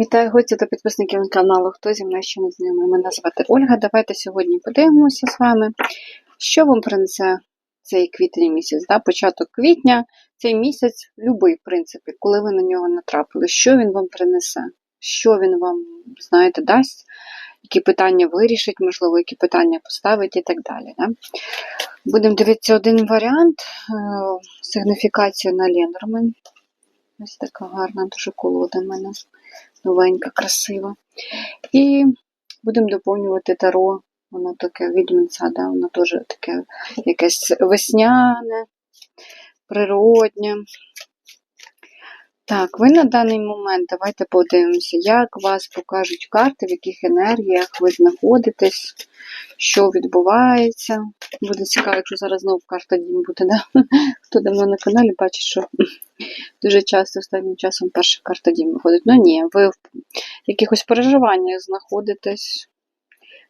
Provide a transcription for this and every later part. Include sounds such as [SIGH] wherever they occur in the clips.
Вітаю гості та підписників каналу. Хто зі мною ще не знайомий? Мене звати Ольга. Давайте сьогодні подивимося з вами, що вам принесе цей квітень місяць. Да? Початок квітня, цей місяць, любий, в принципі, коли ви на нього натрапили, що він вам принесе, що він вам, знаєте, дасть, які питання вирішить, можливо, які питання поставить і так далі. Да? Будемо дивитися один варіант. е, Сигніфікація на Ленорман. Ось така гарна, дуже колода в мене. Новенька, красива. І будемо доповнювати таро. Воно таке відьминця, да? воно теж таке якесь весняне, природнє. Так, ви на даний момент, давайте подивимося, як вас покажуть карти, в яких енергіях ви знаходитесь, що відбувається. Буде цікаво, якщо зараз знову карта Дім буде. Да? [LAUGHS] Хто давно на каналі бачить, що дуже часто останнім часом перша карта Дім виходить. Ну ні, ви в якихось переживаннях знаходитесь,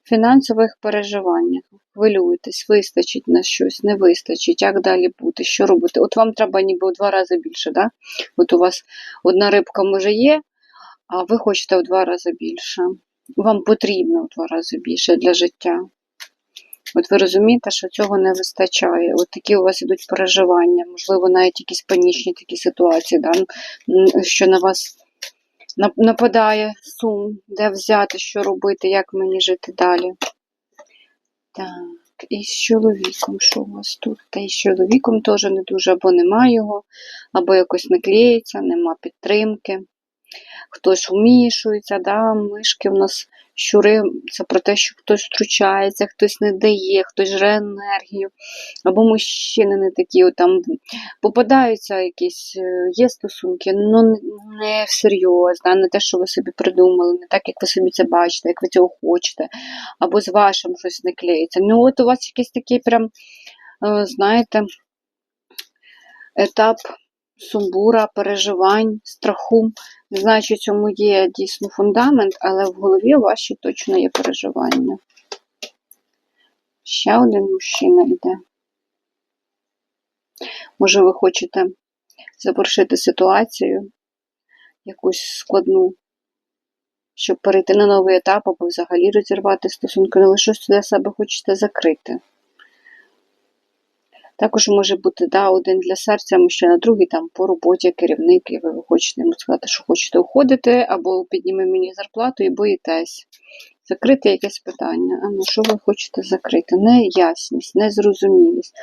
в фінансових переживаннях, хвилюєтесь, вистачить на щось, не вистачить, як далі бути, що робити. От вам треба ніби у два рази більше, да? От у вас одна рибка може є, а ви хочете в два рази більше. Вам потрібно в два рази більше для життя. От ви розумієте, що цього не вистачає. От такі у вас ідуть переживання, можливо, навіть якісь панічні такі ситуації, да? що на вас нападає сум, де взяти, що робити, як мені жити далі. Так, і з чоловіком, що у вас тут? Та і з чоловіком теж не дуже, або нема його, або якось не клеїться, нема підтримки. Хтось вмішується, да, мишки в нас щури, це про те, що хтось втручається, хтось не дає, хтось жре енергію, або мужчини не такі, там попадаються якісь, е, є стосунки, ну не всерйоз, да, не те, що ви собі придумали, не так, як ви собі це бачите, як ви цього хочете, або з вашим щось не клеїться. Ну, от у вас якийсь такий прям, е, знаєте, етап сумбура, переживань, страху. Не знаю, чи цьому є дійсно фундамент, але в голові вас точно є переживання. Ще один мужчина йде. Може, ви хочете завершити ситуацію якусь складну, щоб перейти на новий етап або взагалі розірвати стосунки, але ви щось для себе хочете закрити. Також може бути да, один для серця мужчина, другий там по роботі керівник, і ви хочете йому сказати, що хочете уходити, або підніме мені зарплату і боїтесь. Закрити якесь питання. А ну що ви хочете закрити? Неясність, незрозумілість.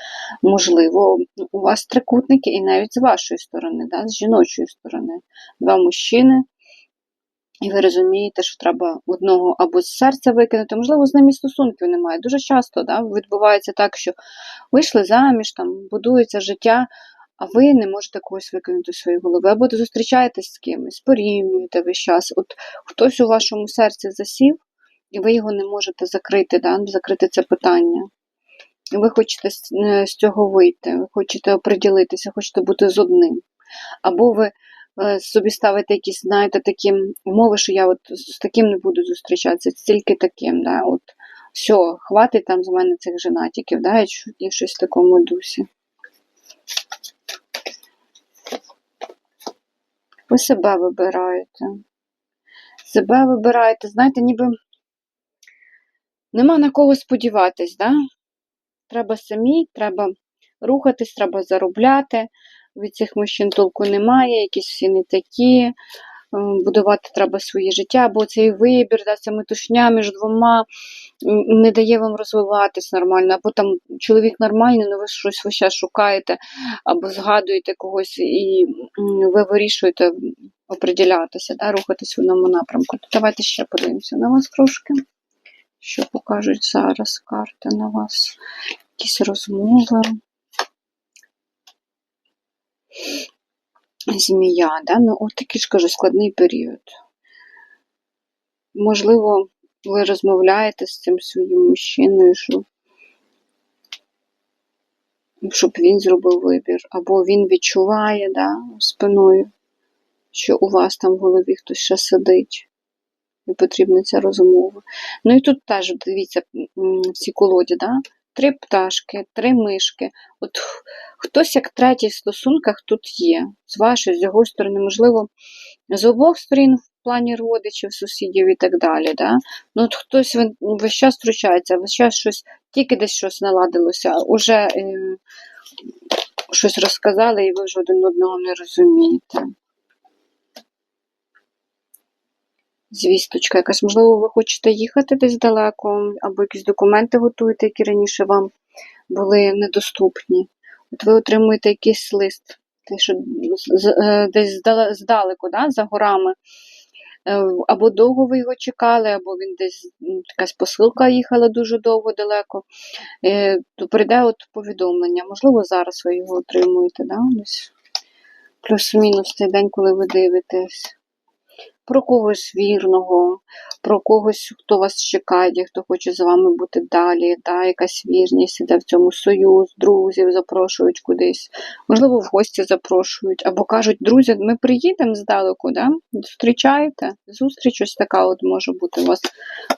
Можливо, у вас трикутники і навіть з вашої сторони, да, з жіночої сторони. Два мужчини. І ви розумієте, що треба одного або з серця викинути, можливо, з ними стосунків немає. Дуже часто да, відбувається так, що вийшли заміж, там будується життя, а ви не можете когось викинути з своєї голови. Або зустрічаєтесь з кимось, порівнюєте весь час. От хтось у вашому серці засів, і ви його не можете закрити, да, закрити це питання. Ви хочете з е, цього вийти, ви хочете оприділитися, хочете бути з одним. Або ви собі ставите якісь, знаєте, такі умови, що я от з таким не буду зустрічатися, тільки таким. Да, от, все, хватить там з мене цих женатиків, да, чу- щось в такому дусі. Ви себе вибираєте. Себе вибираєте, знаєте, ніби нема на кого сподіватись, да? Треба самі, треба рухатись, треба заробляти. Від цих мужчин толку немає, якісь всі не такі. Е, Будувати треба своє життя, або цей вибір, да, ця метушня між двома не дає вам розвиватись нормально, або там чоловік нормальний, але ви щось ви ще шукаєте, або згадуєте когось, і ви вирішуєте оприділятися, да, рухатись в одному напрямку. То давайте ще подивимося на вас трошки. Що покажуть зараз карти на вас? Якісь розмови. Змія, да? ну от такий ж кажу, складний період. Можливо, ви розмовляєте з цим своїм мужчиною, що, щоб він зробив вибір, або він відчуває да, спиною, що у вас там в голові хтось ще сидить, і потрібна ця розмова. Ну і тут теж, дивіться, в цій колоді, да, три пташки, три мишки. От хтось як третій в стосунках тут є. З вашої, з його сторони, можливо, з обох сторін в плані родичів, сусідів і так далі. Да? Ну, от хтось весь час втручається, весь час щось, тільки десь щось наладилося, уже е, щось розказали, і ви вже один одного не розумієте. Звісточка якась, можливо, ви хочете їхати десь далеко, або якісь документи готуєте, які раніше вам були недоступні. От ви отримуєте якийсь лист, що е, десь здалеку, да, за горами. Е, Або довго ви його чекали, або він десь якась посилка їхала дуже довго далеко. Е, То прийде от повідомлення. Можливо, зараз ви його отримуєте, да? плюс-мінус той день, коли ви дивитесь. Про когось вірного, про когось, хто вас чекає, хто хоче з вами бути далі, да, якась вірність, іде в цьому союз, друзів запрошують кудись, можливо, в гості запрошують, або кажуть, друзі, ми приїдемо здалеку, да? зустрічаєте? Зустріч ось така от може бути у вас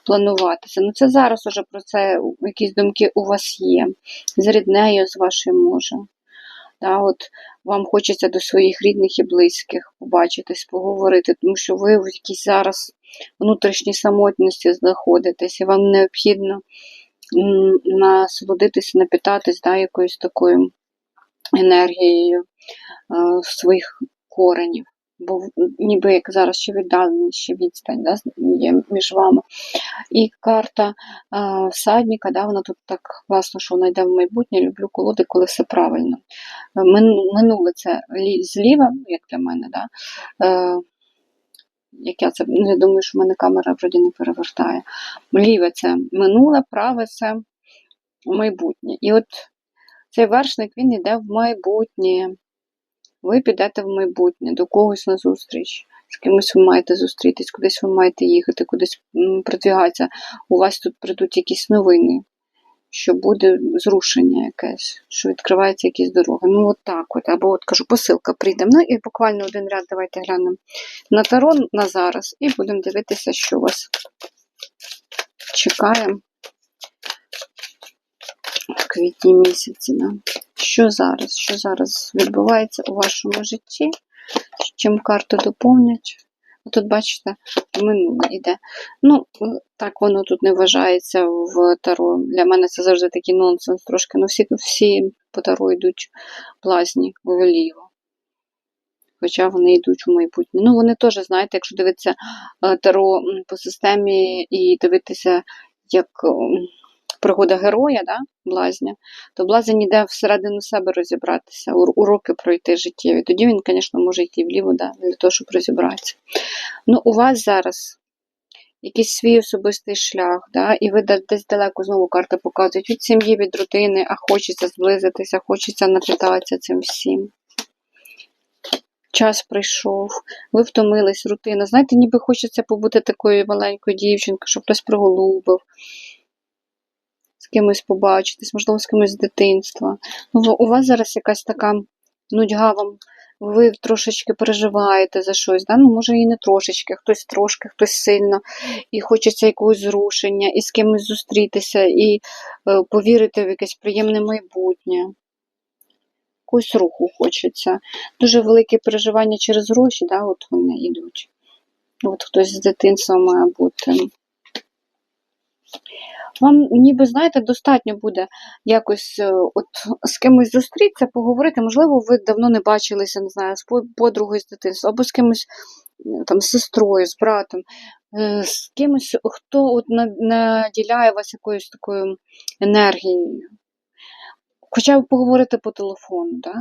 плануватися. Ну це зараз уже про це якісь думки у вас є. З ріднею, з вашою може. Да, от вам хочеться до своїх рідних і близьких побачитись, поговорити, тому що ви в якійсь зараз внутрішній самотності знаходитесь, і вам необхідно насолодитися, напітатись да, якоюсь такою енергією е, своїх коренів. Бо ніби як зараз ще віддалені, ще відстань да, є між вами. І карта е, всадника, да, вона тут так класно, що вона йде в майбутнє. Люблю колоди, коли все правильно. Е, Минуле це зліва, ну, як для мене, да, е, як я це ну, я думаю, що в мене камера вроді не перевертає. Ліве це минуле, праве це майбутнє. І от цей вершник він йде в майбутнє. Ви підете в майбутнє, до когось на зустріч. З кимось ви маєте зустрітись, кудись ви маєте їхати, кудись продвігатися. У вас тут прийдуть якісь новини, що буде зрушення якесь, що відкриваються якісь дороги. Ну, от так от. Або от кажу, посилка прийде. Ну і буквально один ряд давайте глянемо на таро на зараз і будемо дивитися, що вас чекає в квітні місяці. Да? Що зараз? Що зараз відбувається у вашому житті? Чим карту доповнять? Тут, бачите, минуле йде. Ну, так воно тут не вважається в таро. Для мене це завжди такий нонсенс трошки. Ну, всі, всі по таро йдуть блазні вліво. Хоча вони йдуть у майбутнє. Ну, вони теж, знаєте, якщо дивитися е, таро по системі і дивитися, як пригода героя, да, блазня, то блазень іде всередину себе розібратися, уроки пройти життєві. Тоді він, звісно, може йти вліво, да, для того, щоб розібратися. Ну, у вас зараз якийсь свій особистий шлях, да, і ви десь далеко знову карти показують від сім'ї, від родини, а хочеться зблизитися, хочеться напитатися цим всім. Час прийшов, ви втомились, рутина. Знаєте, ніби хочеться побути такою маленькою дівчинкою, щоб хтось приголубив, з кимось побачитись, можливо, з кимось з дитинства. Ну, у вас зараз якась така нудьга вам, ви трошечки переживаєте за щось, да? ну, може і не трошечки, хтось трошки, хтось сильно, і хочеться якогось зрушення, і з кимось зустрітися, і е, повірити в якесь приємне майбутнє. Якогось руху хочеться. Дуже велике переживання через гроші, да, от вони йдуть. От хтось з дитинства має бути. Вам, ніби, знаєте, достатньо буде якось е, от з кимось зустрітися, поговорити. Можливо, ви давно не бачилися, не знаю, з подругою з дитинства, або з кимось е, там, з сестрою, з братом, е, з кимось, хто от наділяє вас якоюсь такою енергією. Хоча б поговорити по телефону, да?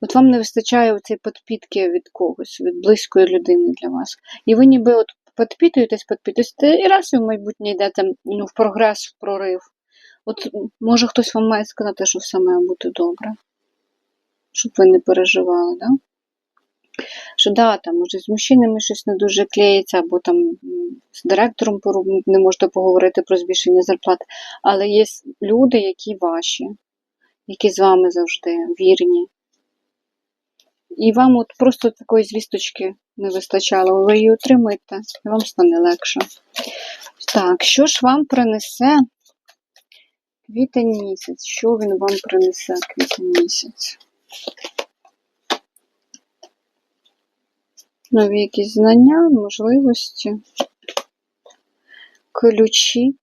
от вам не вистачає цієї підпітки від когось, від близької людини для вас. І ви ніби от підпитуєтесь, підпитуєтесь, і раз і в майбутнє йдете ну, в прогрес, в прорив. От може хтось вам має сказати, що все має бути добре, щоб ви не переживали, да? Що да, там може з мужчинами щось не дуже клеїться, або там з директором не можете поговорити про збільшення зарплат, але є люди, які ваші, які з вами завжди вірні. І вам от просто такої звісточки не вистачало, ви її отримаєте, і вам стане легше. Так, що ж вам принесе Квітень місяць. Що він вам принесе квітень місяць? Нові якісь знання, можливості, ключі,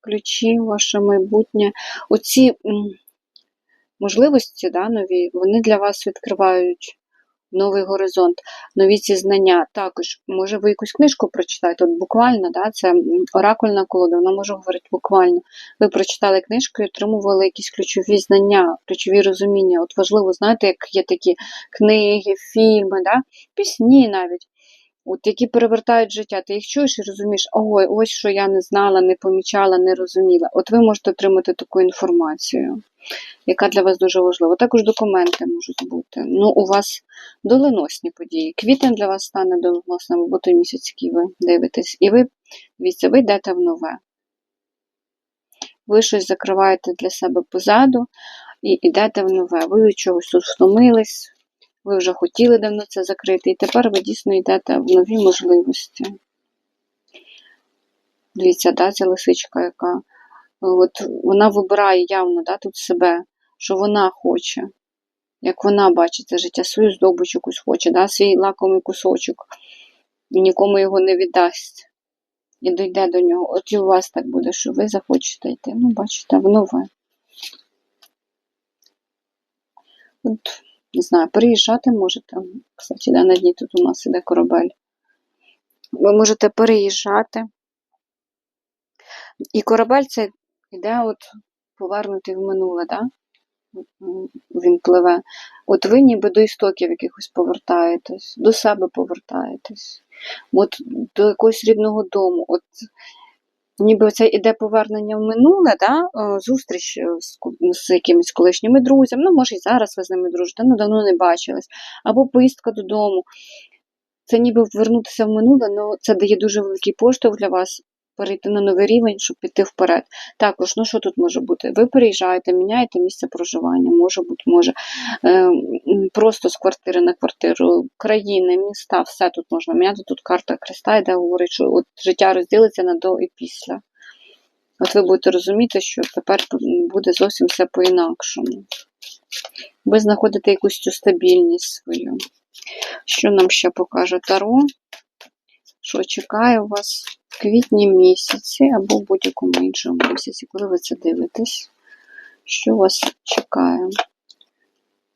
ключі, ваше майбутнє. Оці можливості, да, нові, вони для вас відкривають новий горизонт, нові ці знання. Також, може, ви якусь книжку прочитаєте, от буквально, да, це оракульна колода, вона може говорити буквально. Ви прочитали книжку і отримували якісь ключові знання, ключові розуміння. От важливо, знаєте, як є такі книги, фільми, да, пісні навіть. От які перевертають життя, ти їх чуєш і розумієш, ой, ось що я не знала, не помічала, не розуміла. От ви можете отримати таку інформацію, яка для вас дуже важлива. Також документи можуть бути. Ну, у вас доленосні події. Квітень для вас стане доленосним, або той місяць, який ви дивитесь. І ви, дивіться, ви йдете в нове. Ви щось закриваєте для себе позаду і йдете в нове. Ви чогось тут втомились, ви вже хотіли давно це закрити, і тепер ви дійсно йдете в нові можливості. Дивіться, да, ця лисичка, яка от вона вибирає явно да, тут себе, що вона хоче, як вона бачить це життя, свою здобич якусь хоче, да, свій лакомий кусочок, і нікому його не віддасть. І дійде до нього. От і у вас так буде, що ви захочете йти. Ну, бачите, в нове. От, не знаю, переїжджати можете. Кстати, да, на дні тут у нас іде корабель. Ви можете переїжджати. І корабель це йде от повернутий в минуле, да? Він пливе. От ви ніби до істоків якихось повертаєтесь, до себе повертаєтесь, от до якогось рідного дому. От ніби це іде повернення в минуле, да? е, зустріч з, з якимись колишніми друзями, ну, може, і зараз ви з ними дружите, ну давно не бачились, або поїздка додому. Це ніби вернутися в минуле, але це дає дуже великий поштовх для вас перейти на новий рівень, щоб піти вперед. Також, ну що тут може бути? Ви переїжджаєте, міняєте місце проживання, може бути, може е, просто з квартири на квартиру, країни, міста, все тут можна міняти. Тут карта Христа йде, говорить, що от життя розділиться на до і після. От ви будете розуміти, що тепер буде зовсім все по-інакшому. Ви знаходите якусь цю стабільність свою. Що нам ще покаже Таро? Що чекає у вас в квітні місяці або в будь-якому іншому місяці, коли ви це дивитесь? Що вас чекає?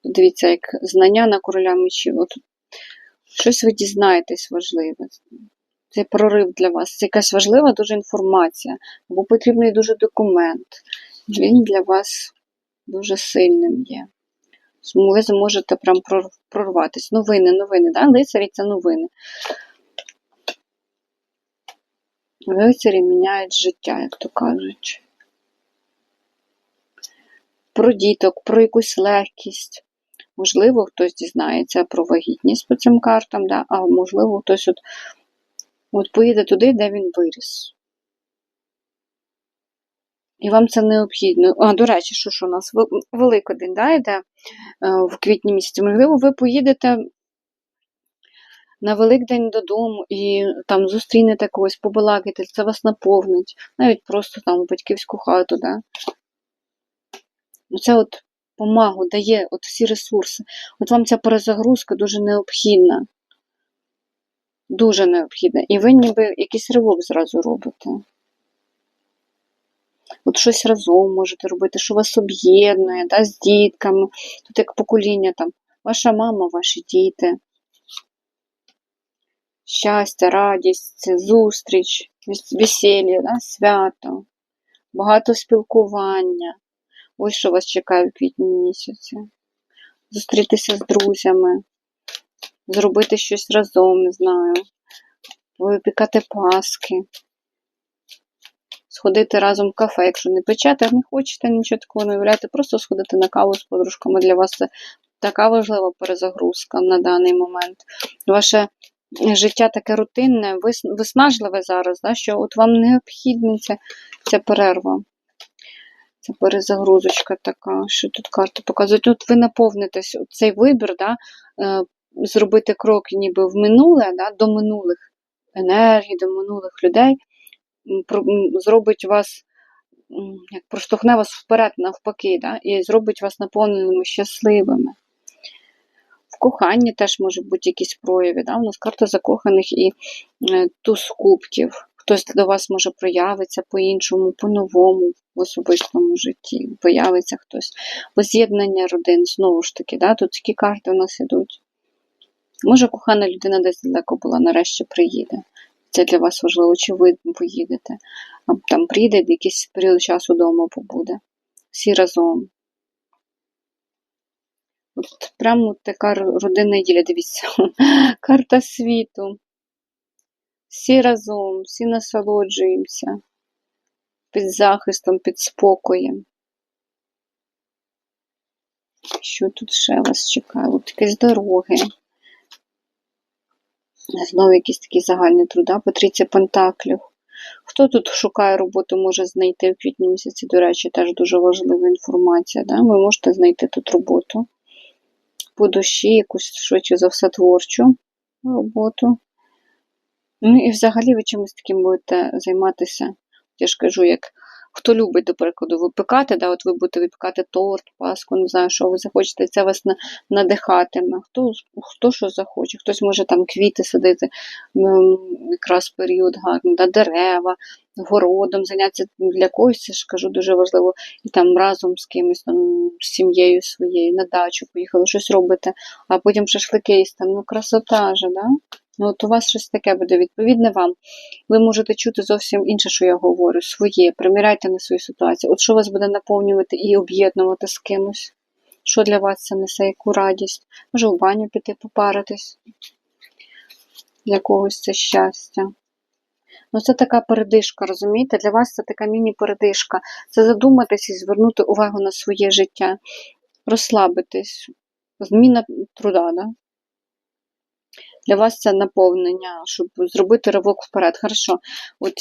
Дивіться, як знання на короля мечів. От щось ви дізнаєтесь важливе. Це прорив для вас. Це якась важлива дуже інформація, або потрібний дуже документ. Він для вас дуже сильним є. Ви зможете прям прорватися. Новини, новини, да? лицарі це новини. Лицарі міняють життя, як то кажуть. Про діток, про якусь легкість. Можливо, хтось дізнається про вагітність по цим картам, да? а можливо, хтось от, от поїде туди, де він виріс. І вам це необхідно. А, до речі, що ж у нас Вел- Великодень, да, йде е, в квітні місяці. Можливо, ви поїдете на Великдень додому і там зустрінете когось, побалакаєте, це вас наповнить, навіть просто там в батьківську хату, да. Це от помагу дає от всі ресурси. От вам ця перезагрузка дуже необхідна. Дуже необхідна. І ви ніби якийсь ривок зразу робите. От щось разом можете робити, що вас об'єднує, да, з дітками. Тут як покоління там, ваша мама, ваші діти. Щастя, радість, зустріч, весілля, да, свято, багато спілкування. Ось що вас чекає в квітні місяці. Зустрітися з друзями, зробити щось разом, не знаю, випікати паски, сходити разом в кафе, якщо не печете, не хочете нічого такого не уявляти, просто сходити на каву з подружками. Для вас це така важлива перезагрузка на даний момент. Ваше життя таке рутинне, виснажливе зараз, да, що от вам необхідна ця, ця перерва. Це перезагрузочка така, що тут карти показують. От ви наповнитесь цей вибір, да, е, зробити крок ніби в минуле, да, до минулих енергій, до минулих людей, зробить вас як проштовхне вас вперед навпаки, да? і зробить вас наповненими щасливими. Коханні теж можуть бути якісь прояви. Да? У нас карта закоханих і е, туз кубків. Хтось до вас може проявитися по-іншому, по-новому в особистому житті. Появиться хтось. Воз'єднання родин, знову ж таки, да? тут такі карти у нас ідуть. Може, кохана людина десь далеко була, нарешті приїде. Це для вас важливо, чи ви поїдете. Там прийде якийсь період часу вдома побуде. Всі разом. От прямо така ро- родинна неділя, дивіться. [LAUGHS] Карта світу. Всі разом, всі насолоджуємося. Під захистом, під спокоєм. Що тут ще вас чекає? От якісь дороги. Знову якісь такі загальні труда, Патріція Пентаклів. Хто тут шукає роботу, може знайти в квітні місяці, до речі, теж дуже важлива інформація. Да? Ви можете знайти тут роботу по душі, якусь швидше за все творчу роботу. Ну і взагалі ви чимось таким будете займатися. Я ж кажу, як хто любить, до прикладу, випікати, да, от ви будете випікати торт, паску, не знаю, що ви захочете, це вас надихатиме. Хто, хто що захоче, хтось може там квіти садити, якраз період гарний, да, дерева, городом зайнятися для когось, я ж кажу, дуже важливо, і там разом з кимось, там, з сім'єю своєю, на дачу поїхали, щось робите, а потім шашлики там, ну красота же, да? Ну, от у вас щось таке буде відповідне вам. Ви можете чути зовсім інше, що я говорю, своє. Приміряйте на свою ситуацію. От що вас буде наповнювати і об'єднувати з кимось? Що для вас це несе, яку радість? Може, в баню піти попаритись? Для когось це щастя. Ну, це така передишка, розумієте? Для вас це така міні-передишка. Це задуматись і звернути увагу на своє життя, розслабитись, зміна труда, да? Для вас це наповнення, щоб зробити ривок вперед. Хорошо, от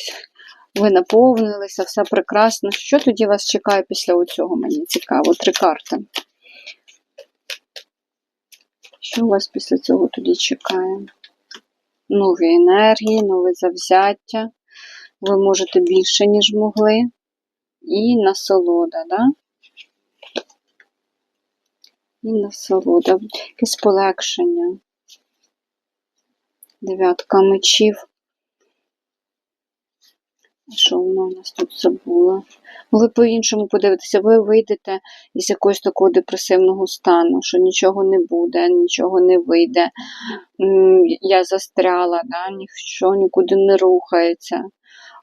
ви наповнилися, все прекрасно. Що тоді вас чекає після цього? Мені цікаво. Три карти. Що вас після цього тоді чекає? Нові енергії, нове завзяття. Ви можете більше, ніж могли. І насолода, да? І насолода. Якесь полегшення. Дев'ятка мечів. Що воно у нас тут забула? Ви по-іншому подивитеся, ви вийдете із якогось такого депресивного стану, що нічого не буде, нічого не вийде. Я застряла, да? ніщо нікуди не рухається.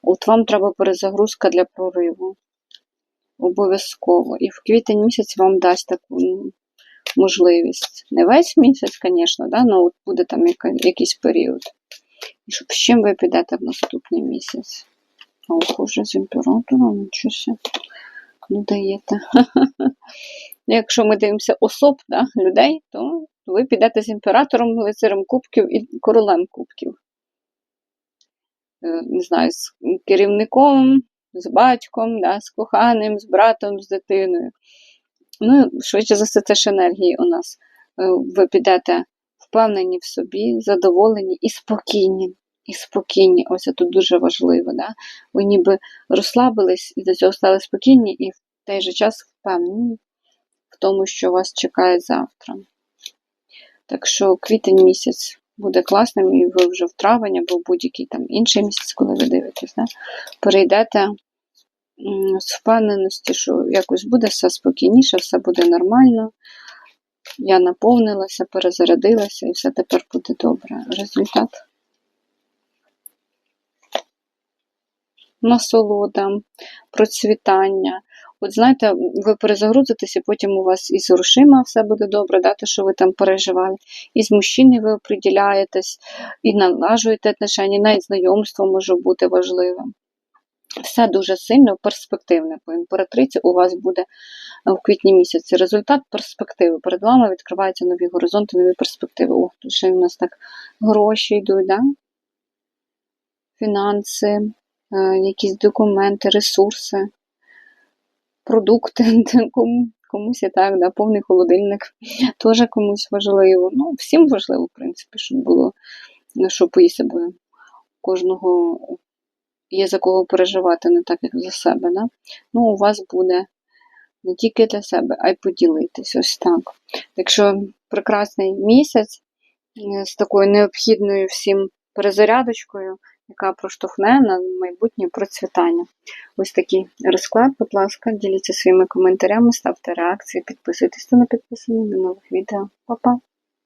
От вам треба перезагрузка для прориву. Обов'язково. І в квітень місяць вам дасть таку м, можливість. Не весь місяць, звісно, да? але от буде там якийсь період. І щоб з чим ви підете в наступний місяць? Ох, уже з імператором, нічого не даєте. [LAUGHS] Якщо ми дивимося особ, да, людей, то ви підете з імператором, лицарем кубків і королем кубків. Е, Не знаю, з керівником, з батьком, да, з коханим, з братом, з дитиною. Ну, швидше за все, це ж енергії у нас. Е, Ви підете впевнені в собі, задоволені і спокійні. І спокійні, ось це тут дуже важливо. Да? Ви ніби розслабились і до цього стали спокійні, і в той же час впевнені в тому, що вас чекає завтра. Так що квітень місяць буде класним, і ви вже в травень або будь-який там інший місяць, коли ви дивитесь, да? перейдете з впевненості, що якось буде все спокійніше, все буде нормально. Я наповнилася, перезарядилася, і все тепер буде добре. Результат. насолода, процвітання. От знаєте, ви перезагрузитесь, і потім у вас і з грошима все буде добре, да, те, що ви там переживали, і з мужчиною ви оприділяєтесь, і налажуєте отношення, навіть знайомство може бути важливим. Все дуже сильно перспективне по імператриці у вас буде в квітні місяці. Результат перспективи. Перед вами відкриваються нові горизонти, нові перспективи. Ох, тут ще у нас так гроші йдуть, да? фінанси, е, якісь документи, ресурси, продукти. [LAUGHS] Кому- Комусь і так, да, повний холодильник [LAUGHS] теж комусь важливо. Ну, всім важливо, в принципі, щоб було що поїсти, кожного є за кого переживати, не так, як за себе. Да? Ну, у вас буде не тільки для себе, а й поділитись. Ось так. Якщо прекрасний місяць з такою необхідною всім перезарядочкою, яка проштовхне на майбутнє процвітання. Ось такий розклад, будь ласка, діліться своїми коментарями, ставте реакції, підписуйтесь, хто не підписаний. До нових відео. Па-па!